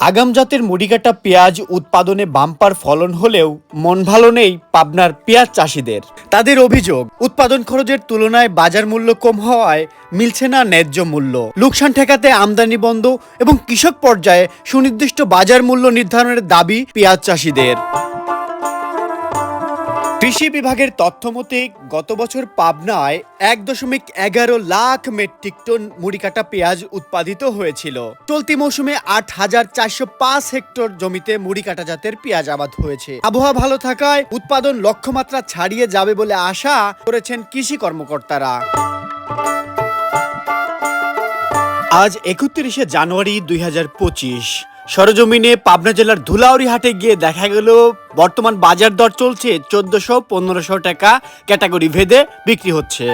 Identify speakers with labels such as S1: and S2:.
S1: আগাম জাতের মুড়িকাটা পেঁয়াজ উৎপাদনে বাম্পার ফলন হলেও মন ভালো নেই পাবনার পেঁয়াজ চাষিদের। তাদের অভিযোগ, উৎপাদন খরচের তুলনায় বাজার মূল্য কম হওয়ায় মিলছে না ন্যায্য মূল্য। লোকসান ঠেকাতে আমদানি বন্ধ এবং কৃষক পর্যায়ে সুনির্দিষ্ট বাজার মূল্য নির্ধারণের দাবি পেঁয়াজ চাষিদের। কৃষি বিভাগের তথ্য মতে, গত বছর পাবনায় এক দশমিক এগারো লাখ মেট্রিক টন মুড়িকাটা পেঁয়াজ উৎপাদিত হয়েছিল। চলতি মৌসুমে আট হাজার চারশো পাঁচ হেক্টর জমিতে মুড়িকাটা জাতের পেঁয়াজ আবাদ হয়েছে। আবহাওয়া ভালো থাকায় উৎপাদন লক্ষ্যমাত্রা ছাড়িয়ে যাবে বলে আশা করেছেন কৃষি কর্মকর্তারা। আজ একত্রিশে জানুয়ারি দুই হাজার পঁচিশ। সরজমিনে পাবনা জেলার ধুলাউরি হাটে গিয়ে দেখা গেল, বর্তমান বাজার দর চলছে চোদ্দশো পনেরোশো টাকা ক্যাটাগরি ভেদে বিক্রি হচ্ছে।